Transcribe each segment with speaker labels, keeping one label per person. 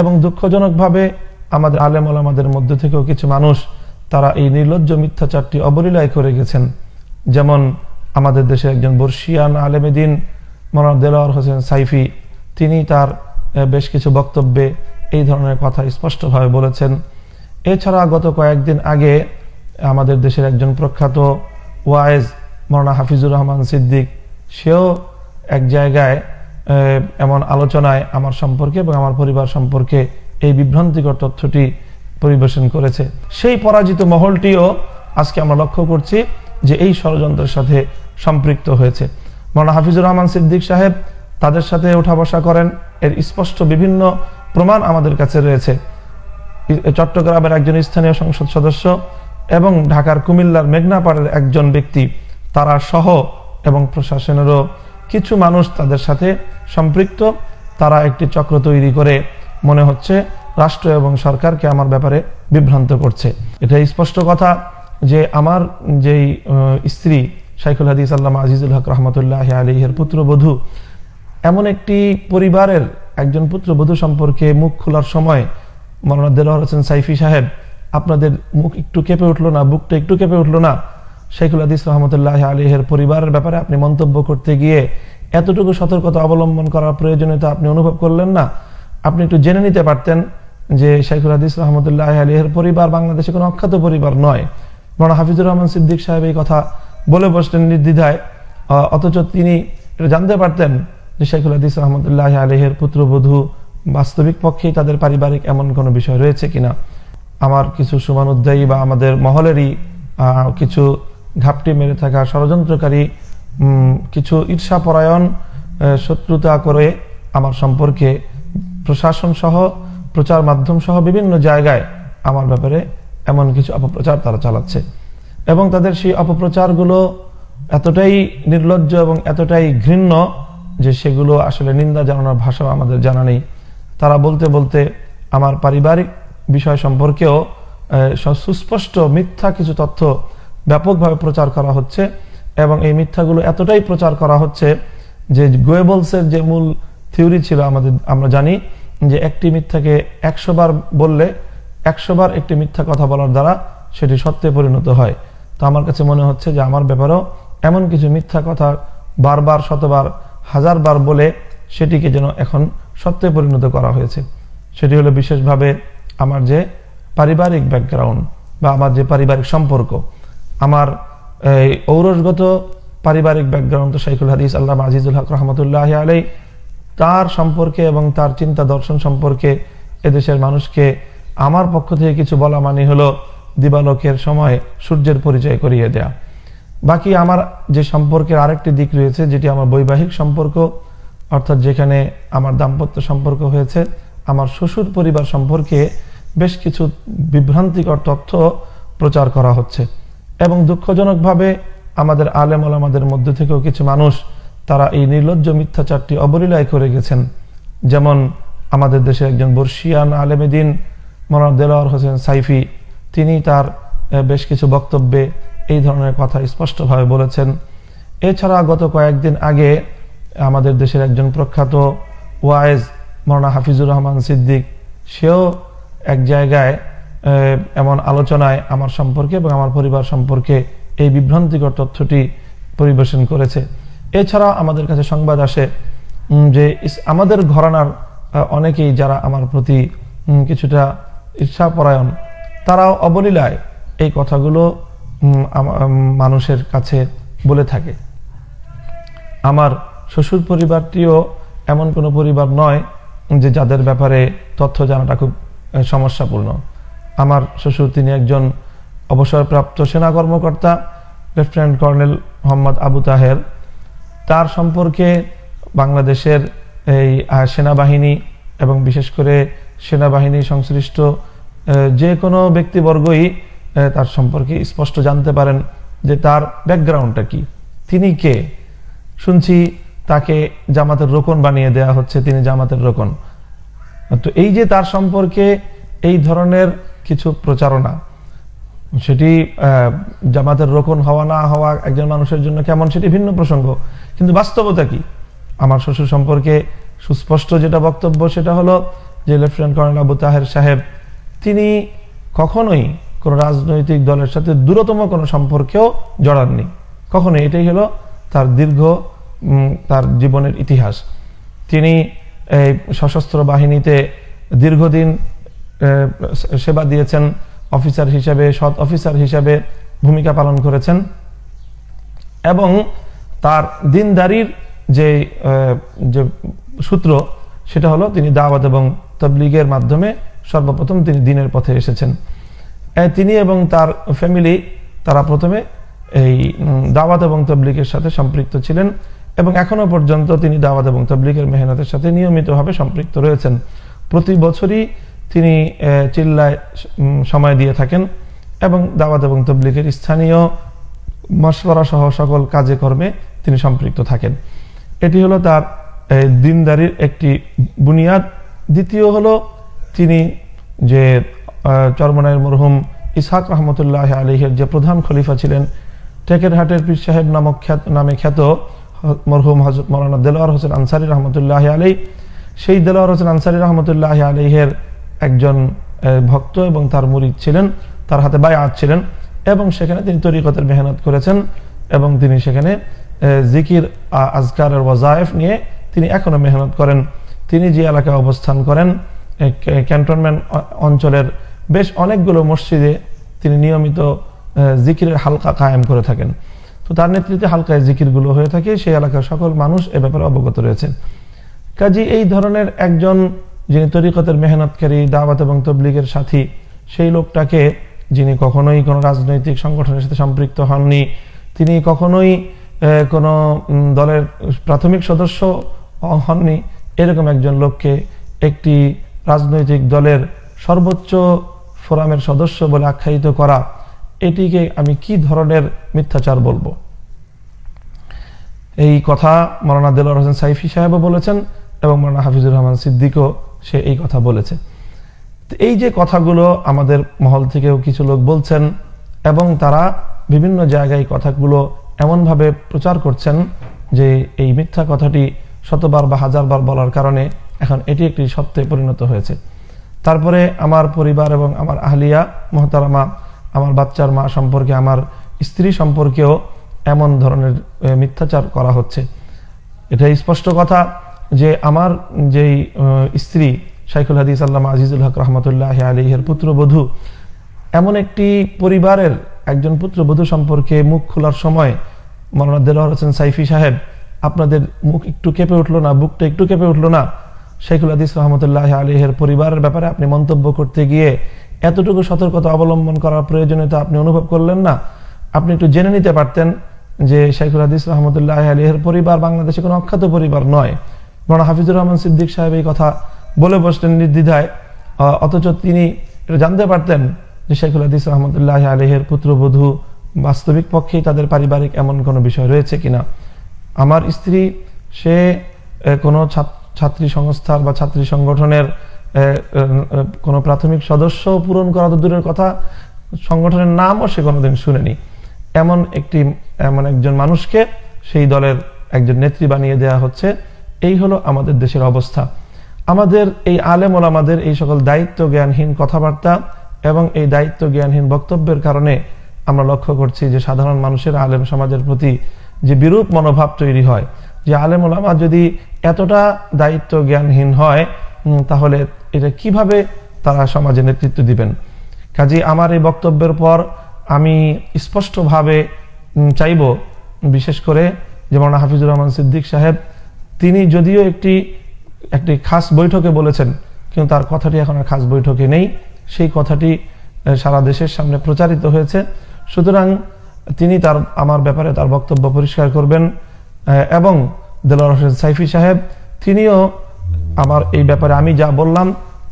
Speaker 1: এবং দুঃখজনকভাবে আমাদের আলেম আমাদের মধ্যে থেকেও কিছু মানুষ, তারা এই নির্লজ্জ মিথ্যাচারটি অবলীলায় করে গেছেন। যেমন আমাদের দেশে একজন বর্ষিয়ান আলেমেদিন মৌলানা দেলোয়ার হোসেন সাইফি, তিনি তার বেশ কিছু বক্তব্যে এই ধরনের কথা স্পষ্টভাবে বলেছেন। এছাড়া গত কয়েকদিন আগে আমাদের দেশের একজন প্রখ্যাত ওয়াইজ মৌলানা হাফিজুর রহমান সিদ্দিক, সেও এক জায়গায় এমন আলোচনায় আমার সম্পর্কে এবং আমার পরিবার সম্পর্কে এই বিভ্রান্তিকর তথ্যটি পরিবেশন করেছে। সেই পরাজিত মহলটিও আজকে আমরা লক্ষ্য করছি যে এই ষড়যন্ত্রের সাথে সম্পৃক্ত হয়েছে। মৌলানা হাফিজুর রহমান সিদ্দিক সাহেব তাদের সাথে ওঠা বসা করেন। এর স্পষ্ট বিভিন্ন প্রমাণ আমাদের কাছে রয়েছে। চট্টগ্রামের একজন স্থানীয় সংসদ সদস্য এবং ঢাকার কুমিল্লার মেঘনাপাড়ের একজন ব্যক্তি, তারা সহ এবং প্রশাসনেরও কিছু মানুষ তাদের সাথে সম্পৃক্ত। তারা একটি চক্র তৈরি করে মনে হচ্ছে রাষ্ট্র এবং সরকারকে আমার ব্যাপারে বিভ্রান্ত করছে। এটা স্পষ্ট কথা যে আমার যেই স্ত্রী শাইখুল হাদিস আল্লামা আজিজুল হক রহমতুল্লাহ আলিহের পুত্রবধূ, এমন একটি পরিবারের একজন পুত্রবধূ সম্পর্কে মুখ খোলার সময় মৌলানা দেলোয়ার হোসেন সাইফি সাহেব। আপনাদের মুখ একটু কেঁপে উঠল না, বুকটা একটু কেঁপে উঠল না? শেখুল হাদিস রহমতুল্লাহ আলিহের পরিবারের ব্যাপারে আপনি মন্তব্য করতে গিয়ে এতটুকু সতর্কতা অবলম্বন করার প্রয়োজনীয়তা আপনি অনুভব করলেন না? আপনি একটু জেনে নিতে পারতেন যে শাইখুল হাদিস রহমতুল্লাহ আলিহের পরিবার বাংলাদেশে কোনো অখ্যাত পরিবার নয়। মৌলানা হাফিজুর রহমান সিদ্দিক সাহেব এই কথা বলে বসলেন নির্দ্বিধায়। অথচ তিনি এটা জানতে পারতেন যে শেখুল হাদিস রহমতুল্লাহ আলহের পুত্রবধূ বাস্তবিক পক্ষেই তাদের পারিবারিক এমন কোনো বিষয় রয়েছে কিনা? আমার কিছু সুমানুদ্দায়ী বা আমাদের মহলেরই কিছু ঘাপটি মেরে থাকা ষড়যন্ত্রকারী কিছু ঈর্ষাপরায়ণ শত্রুতা করে আমার সম্পর্কে প্রশাসন সহ প্রচার মাধ্যম সহ বিভিন্ন জায়গায় আমার ব্যাপারে এমন কিছু অপপ্রচার তারা চালাচ্ছে। এবং তাদের সেই অপপ্রচারগুলো এতটাই নির্লজ্জ এবং এতটাই ঘৃণ্য যে সেগুলো আসলে নিন্দা জানানোর ভাষাও আমাদের জানা নেই। তারা বলতে বলতে আমার পারিবারিক বিষয় সম্পর্কেও সুস্পষ্ট মিথ্যা কিছু তথ্য ব্যাপকভাবে প্রচার করা হচ্ছে এবং এই মিথ্যাগুলো এতটাই প্রচার করা হচ্ছে যে গোয়েবলসের যে মূল থিওরি ছিল আমাদের, আমরা জানি যে একটি মিথ্যাকে একশো বার বললে একশো বার একটি মিথ্যা কথা বলার দ্বারা সেটি সত্যে পরিণত হয়। তো আমার কাছে মনে হচ্ছে যে আমার ব্যাপারেও এমন কিছু মিথ্যা কথা বারবার, শতবার হাজারবার বলে সেটিকে যেন এখন সত্যে পরিণত করা হয়েছে। সেটি হলো বিশেষভাবে আমার যে পারিবারিক ব্যাকগ্রাউন্ড বা আমার যে পারিবারিক সম্পর্ক। আমার, এই ঔরসগত পারিবারিক ব্যাকগ্রাউন্ড তো শাইখুল হাদিস, আল্লাহ আজিজুল হক রহমতুল্লাহ আলাই তার সম্পর্কে এবং তার চিন্তা দর্শন সম্পর্কে এদেশের মানুষকে আমার পক্ষ থেকে কিছু বলা মানে হলো দিবালোকের সময় সূর্যের পরিচয় করিয়ে দেয়া। বাকি আমার যে সম্পর্কের আরেকটি দিক রয়েছে, যেটি আমার বৈবাহিক সম্পর্ক, অর্থাৎ যেখানে আমার দাম্পত্য সম্পর্ক হয়েছে, আমার শ্বশুর পরিবার সম্পর্কে বেশ কিছু বিভ্রান্তিকর তথ্য প্রচার করা হচ্ছে। এবং দুঃখজনকভাবে আমাদের আলেম আমাদের মধ্যে থেকেও কিছু মানুষ তারা এই নির্লজ্জ মিথ্যাচারটি অবলীলায় করে গেছেন। যেমন আমাদের দেশে একজন বর্ষিয়ান আলেমেদিন মৌলানা দেলোয়ার হোসেন সাইফি, তিনি তার বেশ কিছু বক্তব্যে এই ধরনের কথা স্পষ্টভাবে বলেছেন। এছাড়া গত কয়েকদিন আগে আমাদের দেশের একজন প্রখ্যাত ওয়াইজ মৌলানা হাফিজুর রহমান সিদ্দিক, সেও এক জায়গায় এমন আলোচনায় আমার সম্পর্কে এবং আমার পরিবার সম্পর্কে এই বিভ্রান্তিকর তথ্যটি পরিবেশন করেছে। এছাড়া আমাদের কাছে সংবাদ আসে যে আমাদের ঘরানার অনেকেই যারা আমার প্রতি কিছুটা ঈর্ষাপরায়ণ, তারাও অবলীলায় এই কথাগুলো মানুষের কাছে বলে থাকে। আমার শ্বশুর পরিবারটিও এমন কোনো পরিবার নয় যে যাদের ব্যাপারে তথ্য জানাটা খুব সমস্যাপূর্ণ। আমার শ্বশুর তিনি একজন অবসরপ্রাপ্ত সেনা কর্মকর্তা, লেফটেন্যান্ট কর্নেল মোহাম্মদ আবু তাহের। তার সম্পর্কে বাংলাদেশের এই সেনাবাহিনী এবং বিশেষ করে সেনাবাহিনী সংশ্লিষ্ট যে কোনো ব্যক্তিবর্গই তার সম্পর্কে স্পষ্ট জানতে পারেন যে তার ব্যাকগ্রাউন্ডটা কি। তিনি কে? শুনছি তাকে জামাতের রোকন বানিয়ে দেয়া হচ্ছে, তিনি জামাতের রোকন। তো এই যে তার সম্পর্কে এই ধরনের কিছু প্রচারণা। সেটি জামাতের রোকন হওয়া না হওয়া একজন মানুষের জন্য কেমন সেটি ভিন্ন প্রসঙ্গ। কিন্তু বাস্তবতা কি? আমার শ্বশুর সম্পর্কে সুস্পষ্ট যেটা বক্তব্য সেটা হলো যে লেফটেন্যান্ট কর্নেল আবু তাহের সাহেব, তিনি কখনোই কোনো রাজনৈতিক দলের সাথে দূরতম কোনো সম্পর্কেও জড়াননি। কখনো এটাই হলো তার দীর্ঘ তার জীবনের ইতিহাস। তিনি এই সশস্ত্র বাহিনীতে দীর্ঘদিন সেবা দিয়েছেন অফিসার হিসেবে, সৎ অফিসার হিসেবে ভূমিকা পালন করেছেন। এবং তার দিনদারির যে যে সূত্র, সেটা হলো তিনি দাওয়াত এবং তবলিগের মাধ্যমে সর্বপ্রথম তিনি দিনের পথে এসেছেন। তিনি এবং তার ফ্যামিলি, তারা প্রথমে এই দাওয়াত এবং তবলিগের সাথে সম্পৃক্ত ছিলেন এবং এখনও পর্যন্ত তিনি দাওয়াত এবং তবলিগের মেহনতের সাথে নিয়মিতভাবে সম্পৃক্ত রয়েছেন। প্রতি বছরই তিনি চিল্লায় সময় দিয়ে থাকেন এবং দাওয়াত এবং তবলিগের স্থানীয় মশওয়ারা সহ সকল কাজে কর্মে তিনি সম্পৃক্ত থাকেন। এটি হলো তার দিনদারির একটি বুনিয়াদ। দ্বিতীয় হলো তিনি যে চরমনায়ের মরহুম ইসহাক রহমতুল্লাহ আলহের যে প্রধান খলিফা ছিলেন টেকেরহাটের পীর সাহেব নামক খ্যাত, নামে খ্যাত মরহুম হজরত মৌলানা দেলোয়ার হোসেন আনসারি রহমতুল্লাহ আলী সেই দেলোয়ার হোসেন আনসারি রহমতুল্লাহ আলহের একজন ভক্ত এবং তার মুরিদ ছিলেন, তার হাতে বায়াত ছিলেন এবং সেখানে তিনি তরিকতের মেহনত করেছেন এবং তিনি সেখানে জিকির আজকারের ওয়াজায়েফ নিয়ে তিনি এখনও মেহনত করেন। তিনি যে এলাকায় অবস্থান করেন ক্যান্টনমেন্ট অঞ্চলের বেশ অনেকগুলো মসজিদে তিনি নিয়মিত জিকিরের হালকা কায়েম করে থাকেন। তো তার নেতৃত্বে হালকায় জিকিরগুলো হয়ে থাকে, সেই এলাকার সকল মানুষ এ ব্যাপারে অবগত রয়েছে। কাজী এই ধরনের একজন যিনি তরিকতের মেহনতকারী, দাওয়াত এবং তবলিগের সাথী, সেই লোকটাকে যিনি কখনোই কোনো রাজনৈতিক সংগঠনের সাথে সম্পৃক্ত হননি, তিনি কখনোই কোনো দলের প্রাথমিক সদস্য হননি, এরকম একজন লোককে একটি রাজনৈতিক দলের সর্বোচ্চ ফোরামের সদস্য বলে আখ্যায়িত করা, এটিকে আমি কি ধরনের মিথ্যাচার বলব? এই কথা মৌলানা দেলোয়ার হোসেন সাইফি সাহেবও বলেছেন এবং মৌলানা হাফিজুর রহমান সিদ্দিকও সে এই কথা বলেছে। এই যে কথাগুলো আমাদের মহল থেকেও কিছু লোক বলছেন এবং তারা বিভিন্ন জায়গায় কথাগুলো এমনভাবে প্রচার করছেন যে এই মিথ্যা কথাটি শতবার বা হাজারবার বলার কারণে এখন এটি একটি সত্যে পরিণত হয়েছে। তারপরে আমার পরিবার এবং আমার আহলিয়া মহতারামা, আমার বাচ্চার মা সম্পর্কে, আমার স্ত্রী সম্পর্কেও এমন ধরনের মিথ্যাচার করা হচ্ছে। এটা স্পষ্ট কথা। যে আমার যেই স্ত্রী শাইখুল হাদিস আল্লামা আজিজুল হক রহমতুল্লাহ আলিহের পুত্রবধূ, এমন একটি পরিবারের একজন পুত্রবধূ সম্পর্কে মুখ খোলার সময় মৌলানা দেলোয়ার হোসেন সাইফি সাহেব, আপনাদের মুখ একটু কেঁপে উঠল না, বুকটা একটু কেঁপে উঠল না? শাইখুল হাদিস রহমতুল্লাহ আলিহের পরিবারের ব্যাপারে আপনি মন্তব্য করতে গিয়ে এতটুকু সতর্কতা অবলম্বন করার প্রয়োজনীয়তা আপনি অনুভব করলেন না? আপনি একটু জেনে নিতে পারতেন যে শাইখুল হাদিস রহমতুল্লাহ আলিহের পরিবার বাংলাদেশে কোনো অখ্যাত পরিবার নয়। মৌলানা হাফিজুর রহমান সিদ্দিক সাহেব এই কথা বলে বসলেন নির্দ্বিধায়। অথচ তিনি এটা জানতে পারতেন যে শেখুল হাদিস রহমতুল্লাহ আলহের পুত্রবধূ বাস্তবিক পক্ষেই তাদের পারিবারিক এমন কোনো বিষয় রয়েছে কিনা। আমার স্ত্রী, সে কোনো ছাত- ছাত্রী সংস্থার বা ছাত্রী সংগঠনের কোনো প্রাথমিক সদস্য পূরণ করা তো দূরের কথা, সংগঠনের নামও সে কোনোদিন শুনেনি। এমন একটি, এমন একজন মানুষকে সেই দলের একজন নেত্রী বানিয়ে দেয়া হচ্ছে। এই হলো আমাদের দেশের অবস্থা। আমাদের এই আলেম আমাদের এই সকল দায়িত্ব জ্ঞানহীন কথাবার্তা এবং এই দায়িত্ব জ্ঞানহীন বক্তব্যের কারণে আমরা লক্ষ্য করছি যে সাধারণ মানুষের আলেম সমাজের প্রতি যে বিরূপ মনোভাব তৈরি হয়, যে আলেম ওলামা যদি এতটা দায়িত্ব জ্ঞানহীন হয় তাহলে এটা কীভাবে তারা সমাজে নেতৃত্ব দিবেন? কাজে আমার এই বক্তব্যের পর আমি স্পষ্টভাবে চাইব, বিশেষ করে যেমন হাফিজুর রহমান সিদ্দিক সাহেব তিনি যদিও একটি একটি খাস বৈঠকে বলেছেন, কিন্তু তার কথাটি এখন আর খাস বৈঠকে নেই। সেই কথাটি সারা দেশের সামনে প্রচারিত হয়েছে। সুতরাং তিনি তার, আমার ব্যাপারে তার বক্তব্য পরিষ্কার করবেন। এবং দেলোয়ার হোসেন সাইফি সাহেব, তিনিও আমার এই ব্যাপারে আমি যা বললাম,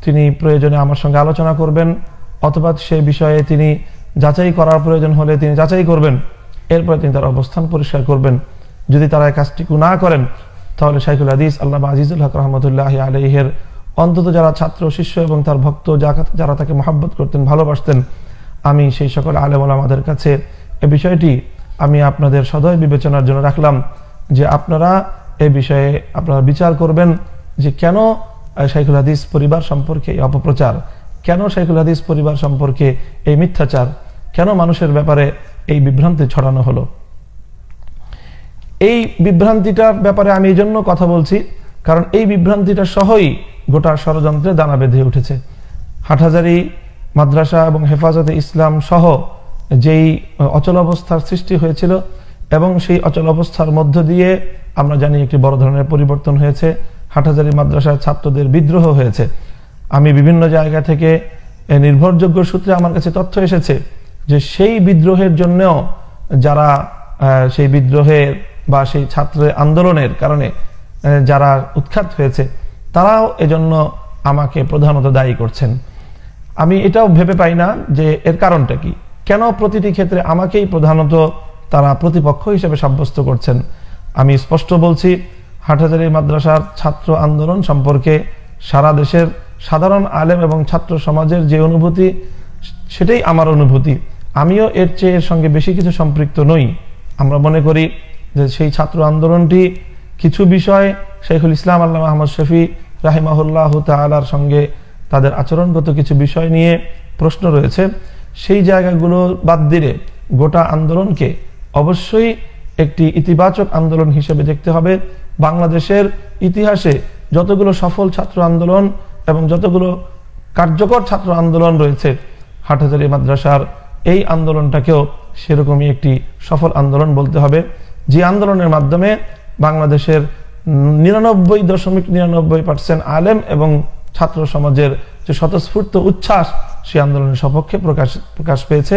Speaker 1: তিনি প্রয়োজনে আমার সঙ্গে আলোচনা করবেন, অথবা সে বিষয়ে তিনি যাচাই করার প্রয়োজন হলে তিনি যাচাই করবেন। এরপরে তিনি তার অবস্থান পরিষ্কার করবেন। যদি তারা এই কাজটিকু না করেন তাহলে শাইখুল হাদিস আল্লাহ আজিজুল হক রহমতুল্লাহ আলহের অন্তত যারা ছাত্র শিষ্য এবং তার ভক্ত যারা তাকে মহাব্বত করতেন ভালোবাসতেন আমি সেই সকল আলেম আমাদের কাছে এ বিষয়টি আমি আপনাদের সদয় বিবেচনার জন্য রাখলাম যে আপনারা এ বিষয়ে আপনারা বিচার করবেন যে কেন আহ, শাইখুল হাদিস পরিবার সম্পর্কে এই অপপ্রচার কেন শাইখুল হাদিস পরিবার সম্পর্কে এই মিথ্যাচার কেন মানুষের ব্যাপারে এই বিভ্রান্তি ছড়ানো হলো। এই বিভ্রান্তিটার ব্যাপারে আমি এই জন্য কথা বলছি, কারণ এই বিভ্রান্তিটা সহই গোটা ষড়যন্ত্রে দানা বেঁধে উঠেছে। হাটহাজারি, মাদ্রাসা এবং হেফাজতে ইসলাম সহ যেই অচল অবস্থার সৃষ্টি হয়েছিল এবং সেই অচল অবস্থার মধ্য দিয়ে আমরা জানি একটি বড় ধরনের পরিবর্তন হয়েছে। হাটহাজারি মাদ্রাসার ছাত্রদের বিদ্রোহ হয়েছে। আমি বিভিন্ন জায়গা থেকে নির্ভরযোগ্য সূত্রে আমার কাছে তথ্য এসেছে যে সেই বিদ্রোহের জন্যও যারা সেই বিদ্রোহের বা সেই ছাত্র আন্দোলনের কারণে যারা উৎখাত হয়েছে, তারাও এজন্য আমাকে প্রধানত দায়ী করছেন। আমি এটাও ভেবে পাই না যে এর কারণটা কি। কেন প্রতিটি ক্ষেত্রে আমাকেই প্রধানত তারা প্রতিপক্ষ হিসেবে সাব্যস্ত করছেন? আমি স্পষ্ট বলছি, হাটহাজারি মাদ্রাসার ছাত্র আন্দোলন সম্পর্কে সারা দেশের সাধারণ আলেম এবং ছাত্র সমাজের যে অনুভূতি, সেটাই আমার অনুভূতি। আমিও এর চেয়ে এর সঙ্গে বেশি কিছু সম্পৃক্ত নই। আমরা মনে করি যে সেই ছাত্র আন্দোলনটি কিছু বিষয় শেখুল ইসলাম আল্লাহ আহমদ শফি রাহিমাহুল্লাহ তালার সঙ্গে তাদের আচরণগত কিছু বিষয় নিয়ে প্রশ্ন রয়েছে। সেই জায়গাগুলো বাদ দিলে গোটা আন্দোলনকে অবশ্যই একটি ইতিবাচক আন্দোলন হিসেবে দেখতে হবে। বাংলাদেশের ইতিহাসে যতগুলো সফল ছাত্র আন্দোলন এবং যতগুলো কার্যকর ছাত্র আন্দোলন রয়েছে, হাটহাজারি মাদ্রাসার এই আন্দোলনটাকেও সেরকমই একটি সফল আন্দোলন বলতে হবে। যে আন্দোলনের মাধ্যমে বাংলাদেশের নিরানব্বই দশমিক নিরানব্বই পার্সেন্ট আলেম এবং ছাত্র সমাজের যে স্বতঃস্ফূর্ত উচ্ছ্বাস সেই আন্দোলনের সপক্ষে প্রকাশ প্রকাশ পেয়েছে।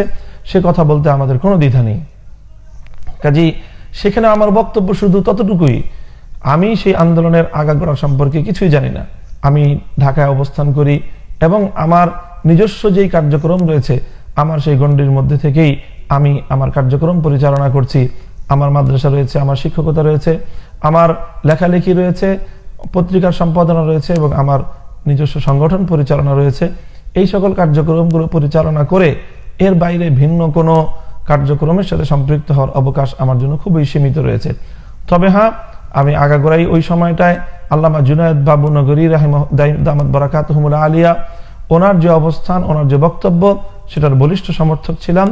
Speaker 1: সে কথা বলতে আমাদের কোনো দ্বিধা নেই। কাজী সেখানে আমার বক্তব্য শুধু ততটুকুই। আমি সেই আন্দোলনের আগাগোড়া সম্পর্কে কিছুই জানি না। আমি ঢাকায় অবস্থান করি এবং আমার নিজস্ব যেই কার্যক্রম রয়েছে, আমার সেই গণ্ডির মধ্যে থেকেই আমি আমার কার্যক্রম পরিচালনা করছি। আমার মাদ্রাসা রয়েছে, আমার শিক্ষকতা রয়েছে, আমার লেখালেখি রয়েছে, পত্রিকার সম্পাদনা রয়েছে এবং আমার নিজস্ব সংগঠন পরিচালনা রয়েছে। এই সকল কার্যক্রমগুলো পরিচালনা করে এর বাইরে ভিন্ন কোনো কার্যক্রমের সাথে সম্পৃক্ত হওয়ার অবকাশ আমার জন্য খুবই সীমিত রয়েছে। তবে হ্যাঁ আমি আগাগোড়াই ওই সময়টায় আল্লামা জুনায়দ বাবু নগরী দামাত বরাকাত আলিয়া, ওনার যে অবস্থান, ওনার যে বক্তব্য, সেটার বলিষ্ঠ সমর্থক ছিলাম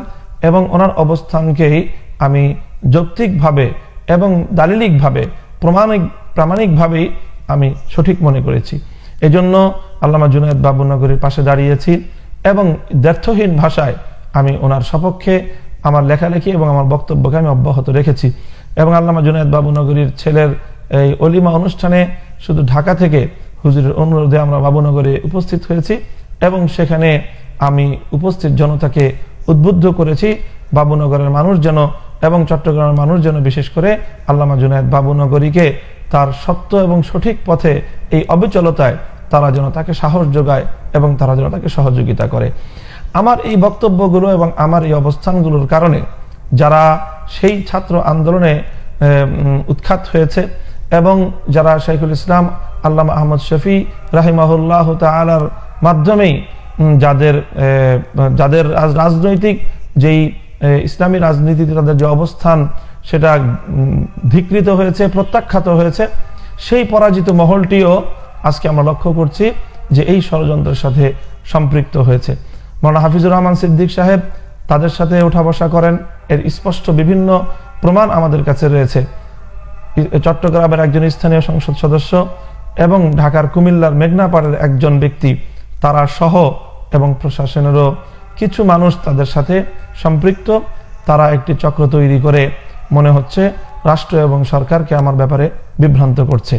Speaker 1: এবং ওনার অবস্থানকেই আমি যৌক্তিকভাবে এবং দালিলিকভাবে, প্রমাণিক, প্রামাণিকভাবেই আমি সঠিক মনে করেছি। এজন্য আল্লামা জুনায়দ বাবু নগরীর পাশে দাঁড়িয়েছি এবং দ্ব্যর্থহীন ভাষায় আমি ওনার সপক্ষে আমার লেখালেখি এবং আমার বক্তব্যকে আমি অব্যাহত রেখেছি। এবং আল্লামা জুনায়দ বাবু নগরীর ছেলের এই অলিমা অনুষ্ঠানে শুধু ঢাকা থেকে হুজুরের অনুরোধে আমরা বাবুনগরে উপস্থিত হয়েছি এবং সেখানে আমি উপস্থিত জনতাকে উদ্বুদ্ধ করেছি। বাবুনগরের মানুষ যেন এবং চট্টগ্রামের মানুষ যেন বিশেষ করে আল্লামা জুনায়দ বাবুনগরীকে তার সত্য এবং সঠিক পথে এই অবিচলতায় তারা যেন তাকে সাহস যোগায় এবং তারা যেন তাকে সহযোগিতা করে। আমার এই বক্তব্যগুলো এবং আমার এই অবস্থানগুলোর কারণে যারা সেই ছাত্র আন্দোলনে উৎখাত হয়েছে এবং যারা শাইখুল ইসলাম আল্লাহ আহমদ শফি রাহিমাহুল্লাহ তালার মাধ্যমেই যাদের যাদের রাজনৈতিক যেই ইসলামী রাজনীতিতে তাদের যে অবস্থান, সেটা ধিকৃত হয়েছে, প্রত্যাখ্যাত হয়েছে। সেই পরাজিত মহলটিও আজকে আমরা লক্ষ্য করছি যে এই ষড়যন্ত্রের সাথে সম্পৃক্ত হয়েছে। মৌলানা হাফিজুর রহমান সিদ্দিক সাহেব তাদের সাথে ওঠা বসা করেন। এর স্পষ্ট বিভিন্ন প্রমাণ আমাদের কাছে রয়েছে। চট্টগ্রামের একজন স্থানীয় সংসদ সদস্য এবং ঢাকার কুমিল্লার মেঘনাপাড়ের একজন ব্যক্তি, তারা সহ এবং প্রশাসনেরও কিছু মানুষ তাদের সাথে সম্পৃক্ত। তারা একটি চক্র তৈরি করে, মনে হচ্ছে রাষ্ট্র এবং সরকারকে আমার ব্যাপারে বিভ্রান্ত করছে।